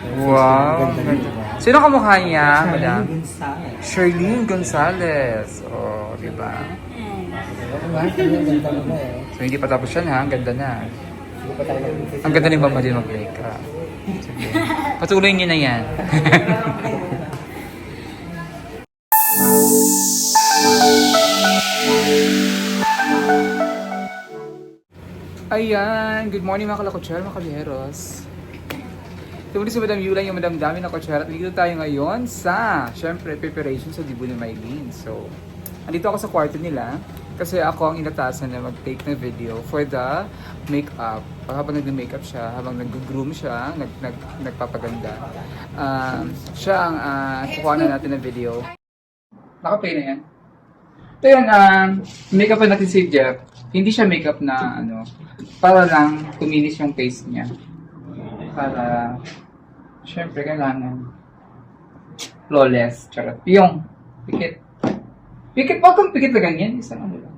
Wow. Ganda nito ba? Sino kamukha niya, madam? Shirlene Gonzalez. Oh, di ba? So, hindi pa tapos yan ha. Ang ganda na. Ang ganda ni Mama din mag-makeup. Sige. Patuloy niyo na yan. Ayan, good morning mga kalakotsero, mga kabiheros. Tumulis si Madam Yula yung Madam Dami na kotsero at nandito tayo ngayon sa, syempre, preparation sa Dibu ni Mylene. So, andito ako sa kwarto nila kasi ako ang inatasan na mag-take ng video for the makeup. Habang nag-makeup siya, habang nag-groom siya, nag, nag, nagpapaganda. Um, siya ang uh, kukuha na natin ng video. Naka-play na yan. Ito yan, uh, makeup natin si Jeff. Hindi siya makeup na ano, para lang kuminis yung face niya. Para, syempre, kailangan flawless. Charot. Yung, pikit. Pikit, wag kang pikit na ganyan. Isang ano lang.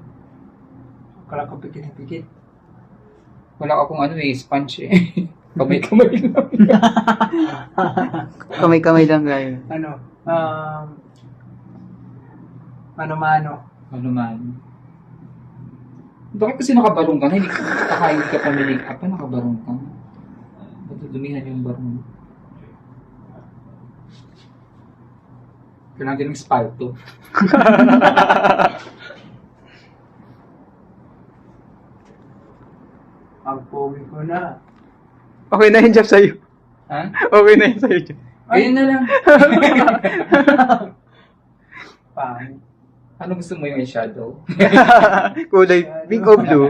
Kala ko pikit na pikit. Wala ka kung ano eh, sponge eh. Kamay-kamay lang. Kamay-kamay lang guys. Ano? Um, mano-mano. ano man. Bakit kasi nakabarong ka na? Hindi ka kakain ka pa may up pa, nakabarong ka. Ba't dumihan yung barong? Kailangan din ng spalto. Ang pogi ko na. Okay na yun, Jeff, sa'yo. Ha? Okay na yun sa'yo, Jeff. Ayun na lang. Pangit. ano gusto mo yung eyeshadow? Kulay pink o blue?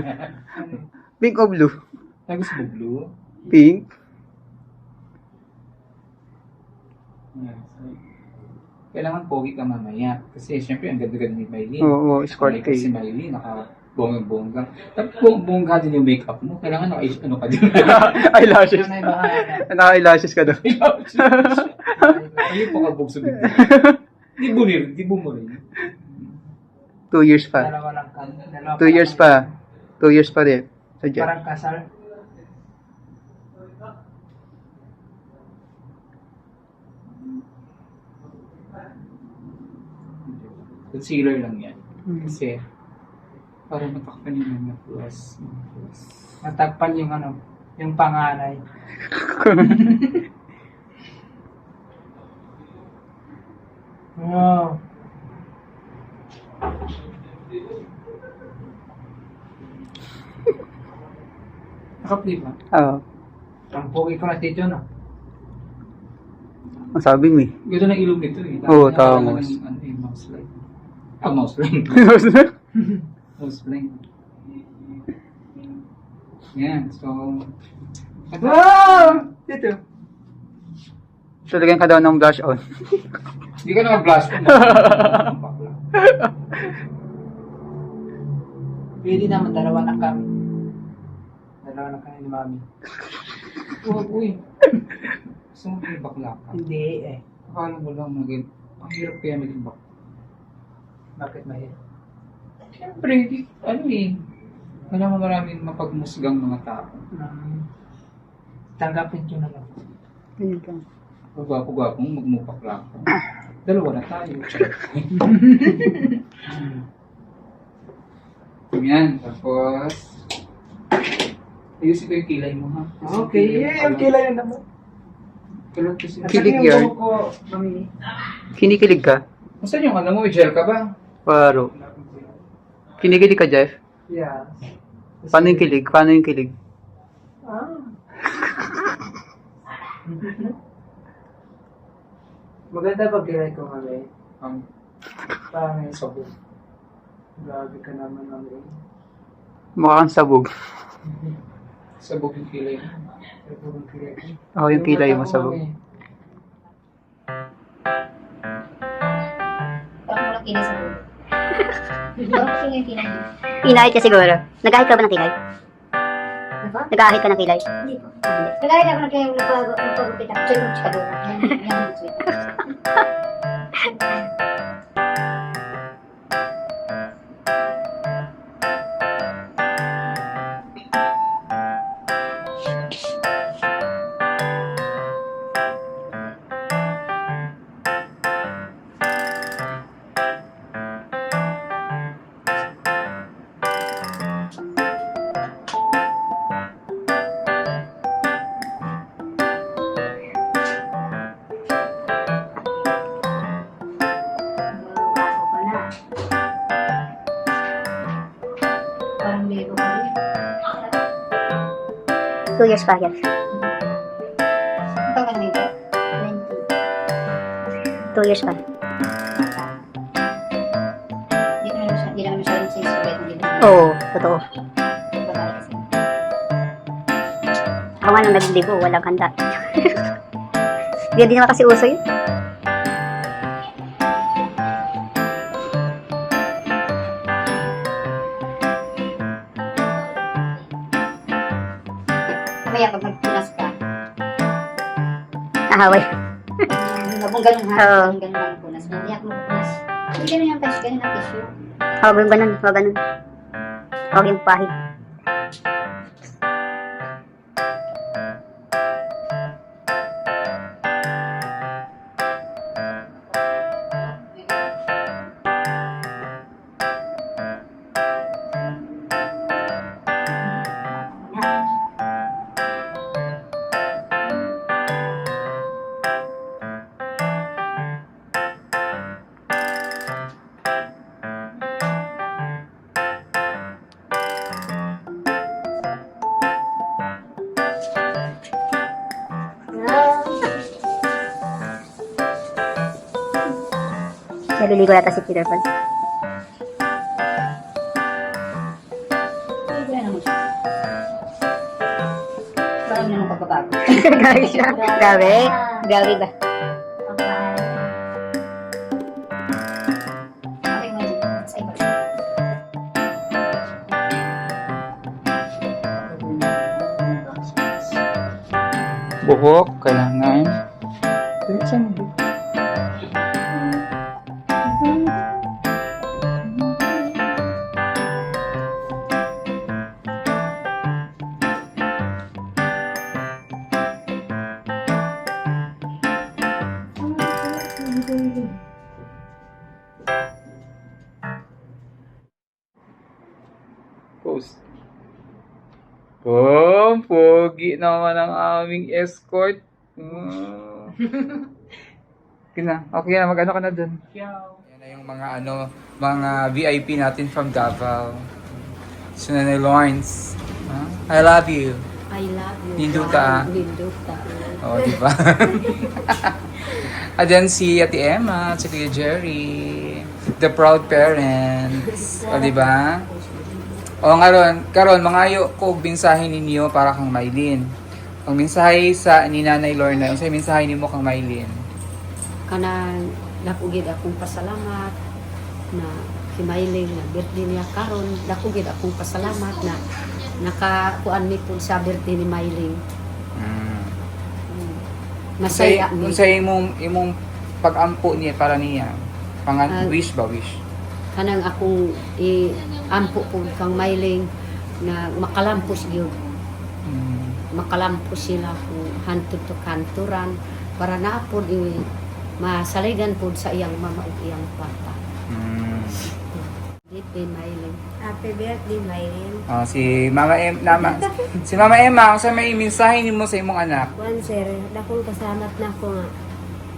Pink o blue? Ano gusto mo blue? Pink? Yes. Kailangan pogi ka mamaya. Kasi syempre, ang ganda-ganda ni Miley. Oo, oh, escort Like, Si kayo. Miley, naka bongga-bongga. Tapos bongga din yung makeup mo. Kailangan naka ano ka din. Eyelashes. Naka-eyelashes ka doon. Ayun pa kabog sa bibig. Di rin, di mo rin. Two years pa. Dalawa lang ka. Two years pa. Two years pa rin. Sa Jeff. Parang kasal. Concealer lang yan. Hmm. Kasi, para matakpan yung mga plus. Natagpan yung ano, yung panganay. Wow. Nakapli ba? Oo. Ang pogi ko na tito, no? Ang sabi mo eh. Ganda ng ilong nito eh. Oo, tama. ng, Ano eh, mouse light. Ah, mouse light. mouse light. Yan, so... Wow! Tito. so, lagyan ka daw ng blush on. Hindi ka na mag-blush. Pwede naman, dalawa na kami. Dalawa na kami ni Mami. Huwag, uy. Gusto mo bakla ka? Hindi eh. Akala mo lang maging... Ang hirap kaya maging bakla. Bakit mahirap? Siyempre, di, ano eh. Wala mo maraming mapagmusgang mga tao. Um, tanggapin ko na lang. Pagwapo-gwapong magmupakla ka. Dalawa na tayo. Yan, tapos... Ayusin ko yung kilay mo ha. Kasi Okay, yeah, ang kilay na naman. Kilay kasi. Kilig yung Mami? Kinikilig ka? Saan yung ano mo? May gel ka ba? Paro. Kinikilig ka, Jeff? Yeah. Paano yung kilig? Paano yung kilig? Ah. Maganda pag kilay ko, Mami. Um, Pangit. sabog. Grabe ka naman, Mami. Mukha kang sabog. Sabog yung kilay. Ito ang kilay. Oo, yung kilay mo sabog. Mami. Kasi yung kilay. Pinahit ka siguro. Nagahit ka ba ng kilay? Ano ba? Nagahit ka ng kilay? Hindi po. Nagaya ako ng kaya nagpag- nagpagupit ako. Sorry, chika doon. Yan, yan ang sweet. Two years pa yan. Ito ka naman ito. Two years pa. Hindi naman siya, naman siya rin si Suwet. Hindi naman. Oo, totoo. Ako nga nung naglibo, walang handa. Hindi naman kasi uso yun. Pag magpinas ka, Ahaway. Huwag mong ganun ha. Oo. Mong ganun ang punas. Hindi ako magpunas. Hindi ganun yung tissue. Ganun ang tissue. Huwag yung ganun, huwag ganun. Huwag yung pahid. Naliligo yata si Peter Pan. Hindi. Grabe siya. Grabe. Grabe ba? Buhok, kailangan. Bilisan aming escort. Mm. Okay na. Okay na. Mag-ano ka na dun. Yan na yung mga ano, mga VIP natin from Davao. Si Nanay Lawrence. Huh? I love you. I love you. Ninduta. Ninduta. Oh, di ba? At then si Ate Emma, si Kuya Jerry, the proud parents. O, di ba? O, ngaron, karon mangayo ko og mensahe ninyo para kang Maylin. Ang mensahe sa ni Nanay Lorna, ang sa mensahe nimo kang Maylin. Kanang nakugid akong pasalamat na si Mailing na birthday niya karon nakugid akong pasalamat na nakakuan mi pud sa birthday ni Mailing. Mm. Masaya Sa, mi. sa imong imong pag-ampo niya para niya. Pangan Ah. wish ba wish? Kanang akong i-ampo pud kang Mailing na makalampos gyud. Mm. Makalampos sila kung hantud to kanturan para naapod i masaligan pud sa iyang mama ug iyang papa. Mm. Birthday Mailing. Happy birthday, Mylene. Oh, si Mama Em, nama, si Mama Emma, sa may mensahe nimo sa imong anak. One sir, dakong kasamat na ko nga.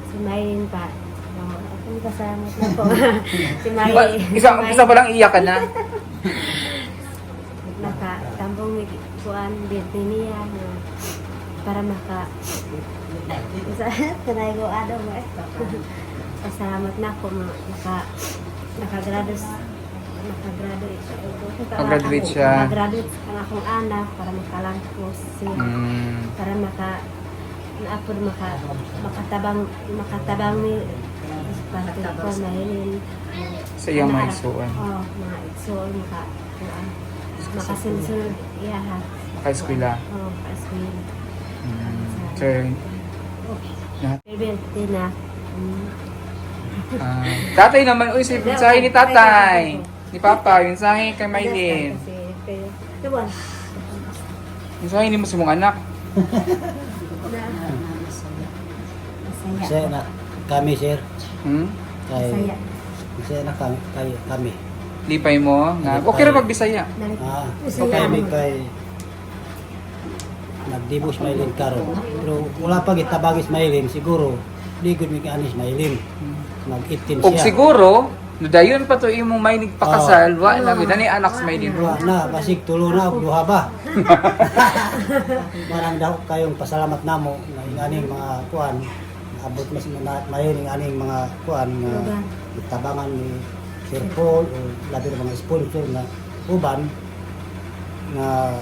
Si Mylene pa. Oh, akong kasamat na ko si Mylene. Isa, isa pa lang iyak ka na. Kuan birthday niya na para maka sa kanay ko ado mo eh. Pasalamat na ko nga naka nakagraduate nakagraduate siya. Nakagraduate siya. Nakagraduate ang akong anak para makalangkos siya. Mm. para maka naapod maka makatabang makatabang ni para ko Sa iyong mga isuan. oh mga igsoon maka kuan makasunod iya ha Naka-eskwela. oh kaswin Mm. Sir, birthday na Mm. ah, tatay naman, uy, sa mensahe ni tatay. Ni Papa, yung mensahe kay diba? Mensahe ni mo sa mong anak. Na, Saya na kami sir Hmm? kay saya. saya na kami kami. Lipay mo. Na, okay ra magbisaya. Nalit, Ah, Saya. kami kay nagdibos mailin karon. Pero wala pa gitabagis mailin siguro ligod mi kanis mailin. Nag-itim O siya. siguro, Dayon pa to imong may nagpakasal, wa na gid ani anak sa may din. Wa na, basig tulo na, og duha ba? Marang daw kayong pasalamat namo na inaning mga kuan abot mas na mahiring aning mga kuan nga tabangan ni Sir Paul o labi ng mga sponsor na uban na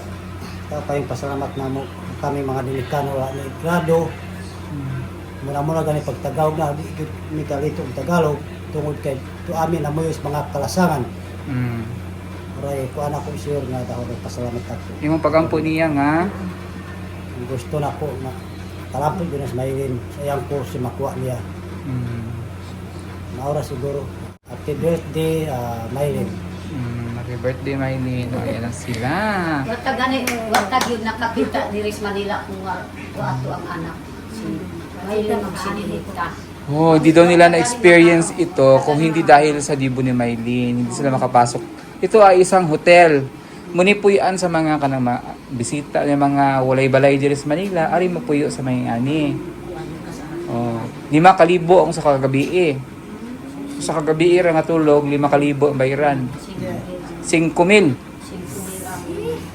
ta kayong pasalamat namo kami mga delikano wa ni grado muna-muna gani pagtagawag na ni kalito ang Tagalog tungod kay to amin amoyos mga kalasangan Mm. Aray, kuan ako sure nga daw pasalamat ako. Imong pagampo niya nga gusto na ko na talampot din sa mailin sayang ko si makuha niya. mm, Maura siguro. Happy birthday, uh, Maylin. mm, happy birthday Maylin. O, ayan na sila. Wata gani, wata yun nakakita ni Ris Manila kung ato ang anak. Si Maylin ang sinilita. Oh, di daw nila na-experience ito kung hindi dahil sa dibo ni Maylin. Hindi sila makapasok. Ito ay isang hotel. Muni puyan sa mga kanang mga bisita ng mga walay balay diri sa Manila, ari mo puyo sa may ani. Oh, lima kalibo ang sa kagabi eh. Sa kagabi ra nga tulog, lima kalibo ang bayaran. 5 mil.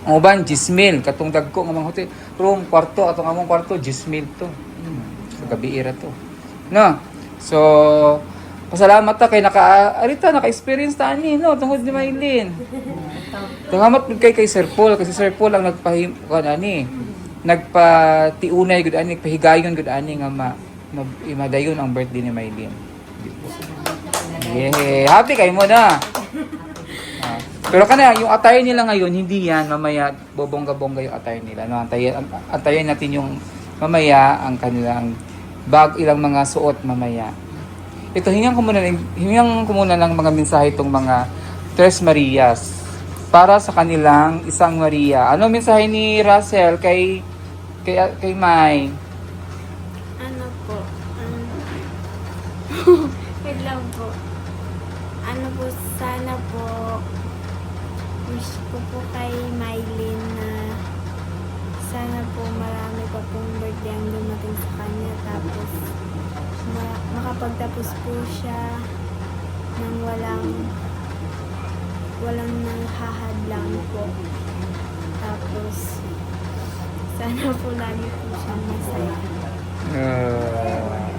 Ang uban, 10 mil. Katong dagko nga mga hotel. Room, kwarto, atong among kwarto, 10 mil to. Sa gabi era to. No? So, pasalamat ta kay naka, arita, naka-experience ta ani, no? Tungod ni Maylin. Salamat pud kay kay Sir Paul, kasi Sir Paul ang nagpahim, kan ani, nagpatiunay gud ani, nagpahigayon gud ani nga ma, ma imadayon ang birthday ni Maylin. Yeah, happy kay mo na. Ah, pero kana yung attire nila ngayon, hindi yan mamaya bobongga-bongga yung attire nila. No, antayin antayin natin yung mamaya ang kanilang bag ilang mga suot mamaya. Ito hingan ko muna hingan ko muna ng mga mensahe itong mga Tres Marias para sa kanilang isang Maria. Ano mensahe ni Russell kay kay kay Mai? Ano po? Um. Sana po wish ko po kay Mylene na sana po marami pa pong birthday ang dumating sa kanya tapos ma- makapagtapos po siya nang walang walang nanghahadlang po. Tapos sana po lagi po siyang masaya. Uh,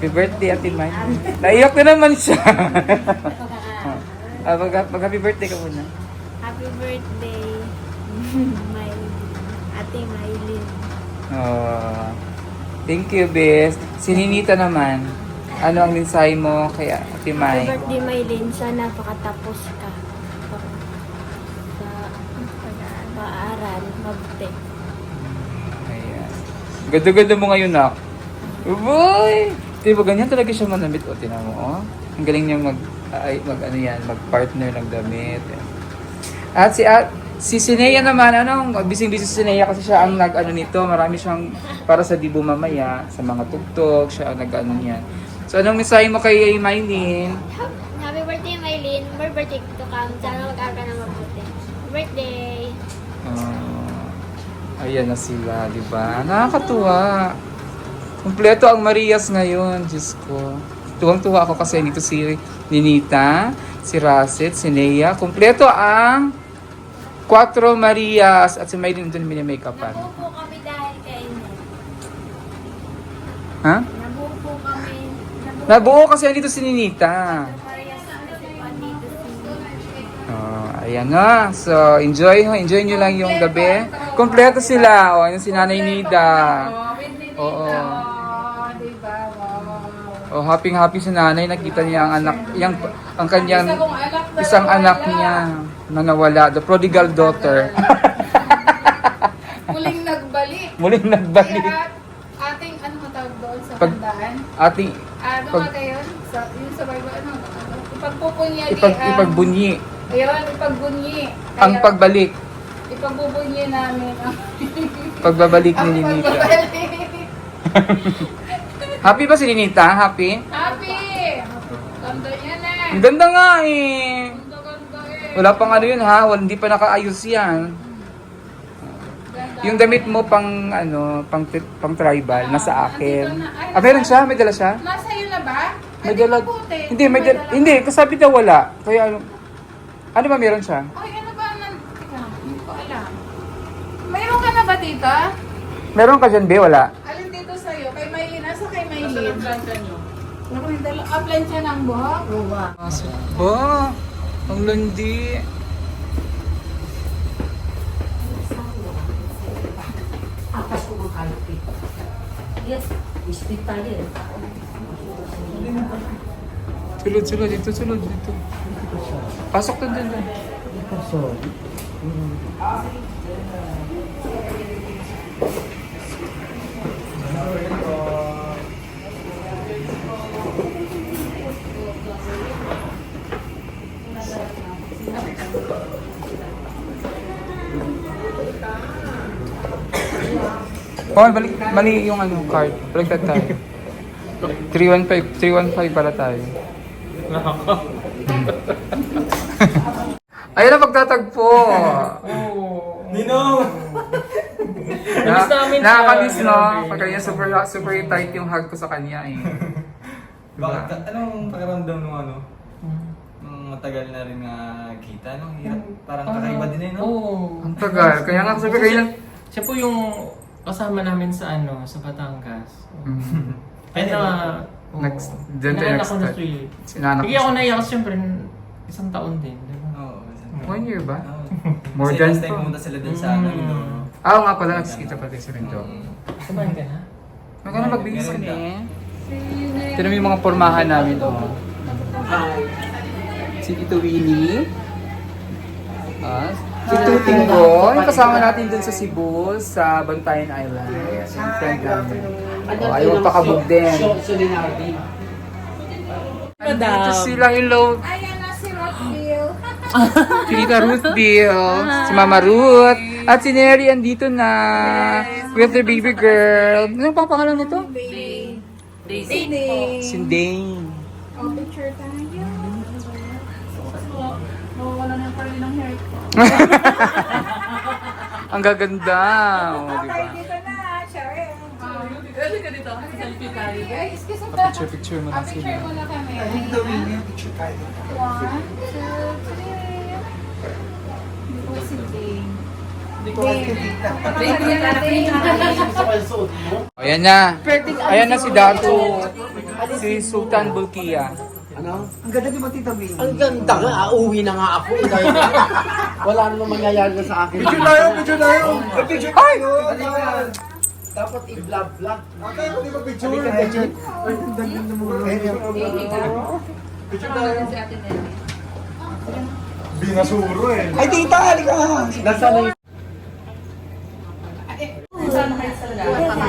happy birthday, Ate Mai. Naiyak na naman siya. Ah, mag, mag happy birthday ka muna. Happy birthday, Mylene. Ate Mylene. Oh, thank you, best. Si Ninita naman. Ano ang mensahe mo kay Ate Happy Mai? birthday, Mylene. Sana pakatapos ka. Sa pag-aaral, mabuti. Ayan. Gado-gado mo ngayon, nak. Uy! Di ba ganyan talaga siya manamit? O, tinan mo, oh. Ang galing niyang mag, ay, mag ano yan, mag-partner ng damit. At si, at, si Sinea naman, anong, bising-busy si Sinea kasi siya ang nag, ano nito, marami siyang, para sa Dibo mamaya, sa mga tugtog, siya ang nag, ano niyan. So, anong mensahe mo kay Maylin? Happy birthday, Mylene. More birthday to come. Sana mag-aaral ka na mabuti. Birthday! Ah, ayan na sila, di ba? Nakakatuwa. Kompleto ang Marias ngayon, Diyos ko. Tuwang-tuwa ako kasi dito si Ninita, si Raset, si Nea. Kompleto ang Quattro Marias at si Maylin doon mini-makeupan. Nabuo po kami dahil kay Inel. Ha? Nabuo po kami. Nabuo Nabuo kasi dito si Ninita. dito si Oh, ayan na. So, enjoy ho. Enjoy nyo lang yung gabi. Kompleto sila. O, yung si Nanay Nida. Oh, happy happy si nanay nakita niya ang anak, yang ang kanyang isang anak niya na nawala, the prodigal daughter. Muling nagbalik. Muling nagbalik. Kaya ating ano matawag doon sa Pag- handaan? Ating Ano pag- ate yun? Sa, yung sa Bible, ano? Ipagpupunyagi ipag, ang... ipagbunyi Ayun, ipagbunyi. Kaya, ang pagbalik, Ipagbubunyi namin ang... pagbabalik ang ni Ninita. pagbabalik. Happy ba si Ninita? Happy? Happy! Ganda yan eh. Ang ganda nga eh. Ganda eh. Wala pang ano yun ha, Wala- hindi pa nakaayos yan. Ganda. Yung damit mo pang ano, pang pang tribal nasa Ah, akin. nandito na. Ay, Ah, meron siya, may dala siya. Nasa iyo na ba? May dala... Hindi, may dala... Hindi, kasabi daw wala. Kaya ano... Ano ba meron siya? Ay, ano ba? Nan... Hindi ko alam. Mayroon ka na ba dito? Meron ka dyan, be? Wala. Kay Plancha nyo? Naku, yung dala... Ah, plancha ng buhok? Ba? Ang landi. Apas ko ang kalapit. Yes, speed tayo eh. Sulod, sulod. Dito, sulod. Dito. Pasok doon, doon, doon. Paul, balik, mali yung ano, card. Baliktad tayo. 315, 315 pala tayo. Ayun na pagtatagpo. Ninong! Na, Namiss namin siya. nakakamiss, no? Grabe. Pag kanya super, super tight yung hug ko sa kanya eh. Bakit? ka- Anong pakiramdam nung ano? Nung matagal na rin nga kita, no? Hirap. Parang kakaiba din eh, no? Oo. Ang tagal. Kaya nga sabi kayo lang. Siya po yung kasama namin sa ano, sa Batangas. Mm. Kaya na, oo. Next- dyan tayo ko na next trip. Sinanak Hindi ako naiyak syempre, isang taon din. di ba? Oo. One year ba? Oo. More Kasi than last time to. pumunta sila dun sa ano, Mm. Indo. Ah, oo nga pala. Nagkikita pala sa Rindo. Kumain ka na? Magkano magbihis kami? ka. Ito na yung mga pormahan namin, oh. Si Tito Willie. Ah, si Tito Tinggo. Yung kasama natin dun sa Cebu, sa Bantayan Island. Yung friend namin. Oh, ayaw magpakabog din. Andito sila, hello. Ayan na si Rockville. Si Tita Ruth Bill, si Mama Ruth, at si Neri andito na with the baby girl. Ano pang pangalan nito? Daisy. Si Dane. Oh, picture tayo. Yung curly ng hair ko. Ang gaganda. Oh, di ba? Dito na, Sharon. Dito ka dito. Selfie tayo. Guys, kiss mo Picture, picture mo Ah, na picture sila. mo na kami. One, two, three. Hindi ko si kasi Ayan na. Ayan na si Dato. Si Sultan Bulkia. Ang ganda nga, ah, uwi na nga ako. eh, dahil Wala na namang mangyayari sa akin. Picture tayo, picture tayo. Picture tayo. Dapat i-vlog-vlog. Okay, hindi ba picture? Picture. Picture tayo. Binasuro eh. Ay, tita, halika. Nasa na yung...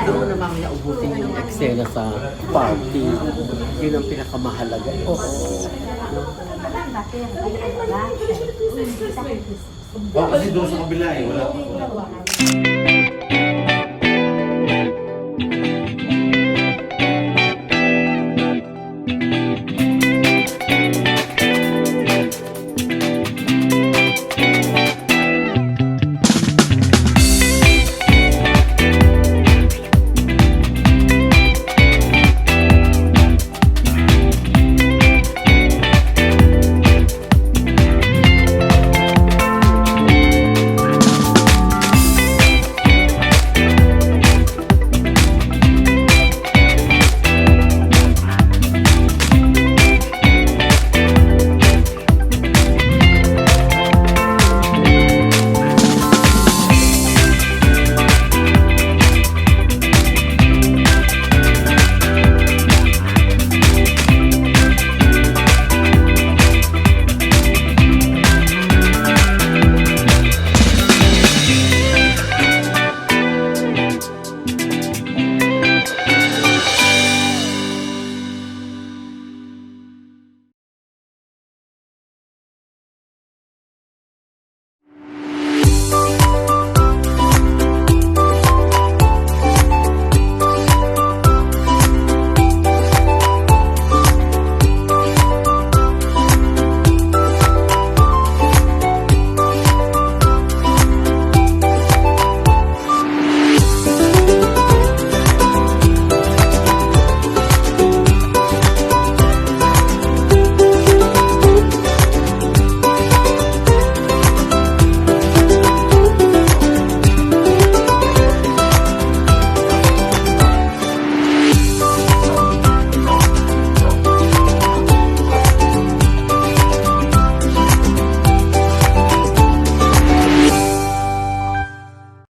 Doon na mamaya ubutin yung eksena sa party. Yun ang pinakamahalaga. Oo. Oh, kasi doon sa kabila eh. Wala.